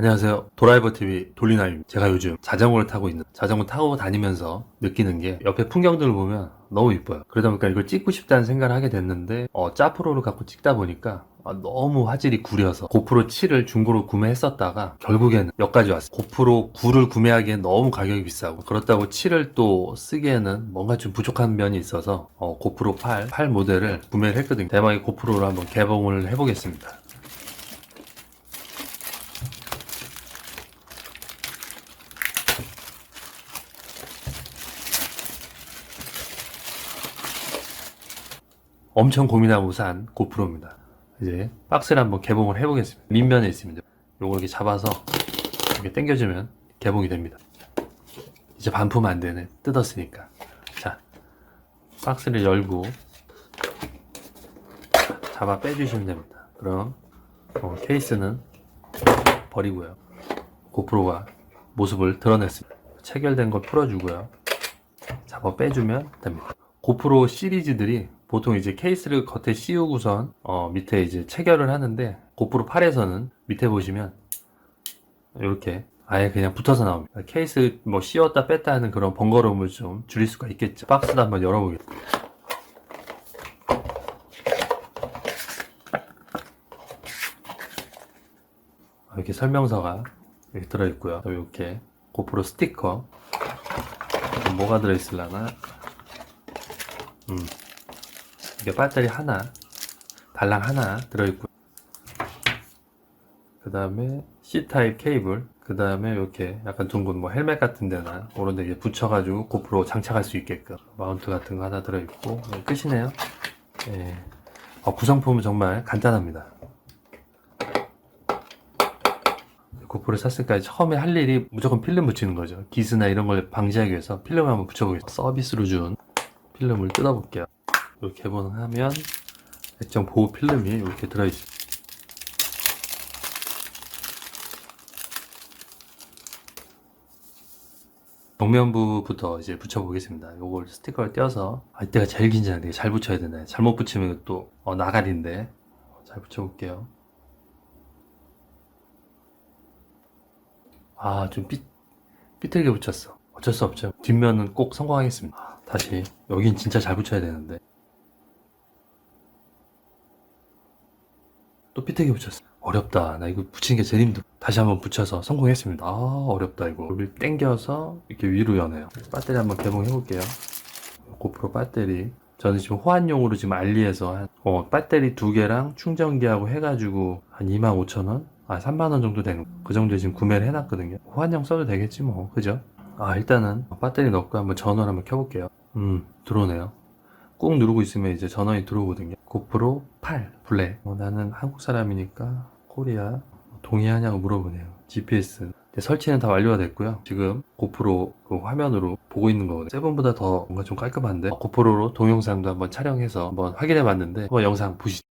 안녕하세요. 도라이버 TV 돌리나입니다. 제가 요즘 자전거를 타고 있는 자전거 타고 다니면서 느끼는 게 옆에 풍경들을 보면 너무 이뻐요. 그러다 보니까 이걸 찍고 싶다는 생각을 하게 됐는데 어, 짜프로를 갖고 찍다 보니까 아, 너무 화질이 구려서 고프로 7을 중고로 구매했었다가 결국에는 여기까지 왔어요. 고프로 9를 구매하기엔 너무 가격이 비싸고 그렇다고 7을 또 쓰기에는 뭔가 좀 부족한 면이 있어서 어, 고프로 8, 8 모델을 구매를 했거든요. 대망의 고프로를 한번 개봉을 해보겠습니다. 엄청 고민하고 산 고프로입니다. 이제 박스를 한번 개봉을 해보겠습니다. 밑면에 있습니다. 요거 이렇게 잡아서 이렇게 당겨주면 개봉이 됩니다. 이제 반품 안 되네. 뜯었으니까. 자, 박스를 열고 잡아 빼주시면 됩니다. 그럼 어, 케이스는 버리고요. 고프로가 모습을 드러냈습니다. 체결된 걸 풀어주고요. 잡아 빼주면 됩니다. 고프로 시리즈들이 보통 이제 케이스를 겉에 씌우고선 어, 밑에 이제 체결을 하는데 고프로 8에서는 밑에 보시면 이렇게 아예 그냥 붙어서 나옵니다. 케이스 뭐 씌웠다 뺐다 하는 그런 번거로움을 좀 줄일 수가 있겠죠. 박스도 한번 열어보겠습니다. 아, 이렇게 설명서가 이렇게 들어있고요. 또 이렇게 고프로 스티커 뭐가 들어있을라나 음. 이게 배터리 하나, 달랑 하나 들어있고, 그 다음에 C 타입 케이블, 그 다음에 이렇게 약간 둥근 뭐 헬멧 같은 데나 그런 데 이제 붙여가지고 고프로 장착할 수 있게끔 마운트 같은 거 하나 들어있고, 네, 끝이네요. 예. 어, 구성품은 정말 간단합니다. 고프로 샀으니까 처음에 할 일이 무조건 필름 붙이는 거죠. 기스나 이런 걸 방지하기 위해서 필름을 한번 붙여보겠습니다. 서비스로 준 필름을 뜯어볼게요. 이렇게 개봉하면 액정 보호 필름이 이렇게 들어있습니다. 정면부부터 이제 붙여보겠습니다. 요걸 스티커를 떼어서 아, 이때가 제일 긴장돼. 잘 붙여야 되네. 잘못 붙이면 또 어, 나가리인데 잘 붙여볼게요. 아, 좀 삐, 삐뚤게 붙였어. 어쩔 수 없죠. 뒷면은 꼭 성공하겠습니다. 아, 다시 여긴 진짜 잘 붙여야 되는데 또 삐뚤게 붙였어. 어렵다. 나 이거 붙이는 게 제일 힘들어. 다시 한번 붙여서 성공했습니다. 아, 어렵다, 이거. 여기 당겨서 이렇게 위로 여네요. 배터리 한번 개봉해 볼게요. 고프로 배터리. 저는 지금 호환용으로 지금 알리에서 한, 어, 배터리 두 개랑 충전기하고 해가지고 한 25,000원? 아, 3만원 정도 되는, 그 정도에 지금 구매를 해놨거든요. 호환용 써도 되겠지, 뭐. 그죠? 아, 일단은 배터리 넣고 한번 전원 한번 켜볼게요. 음, 들어오네요. 꾹 누르고 있으면 이제 전원이 들어오거든요. 고프로 8 블랙. 어, 나는 한국 사람이니까 코리아 동의하냐고 물어보네요. GPS. 설치는 다 완료가 됐고요. 지금 고프로 그 화면으로 보고 있는 거거든요. 세븐보다 더 뭔가 좀 깔끔한데 어, 고프로로 동영상도 한번 촬영해서 한번 확인해 봤는데 한번 영상 보시죠.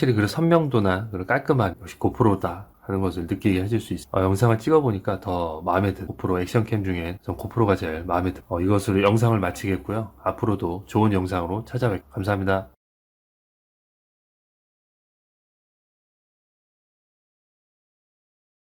확실히 그 선명도나 그런 깔끔한 역시 고프로다 하는 것을 느끼게 해줄 수 있어요. 어, 영상을 찍어보니까 더 마음에 든 고프로 액션캠 중에 전 고프로가 제일 마음에 든. 어, 이것으로 영상을 마치겠고요. 앞으로도 좋은 영상으로 찾아뵙. 감사합니다.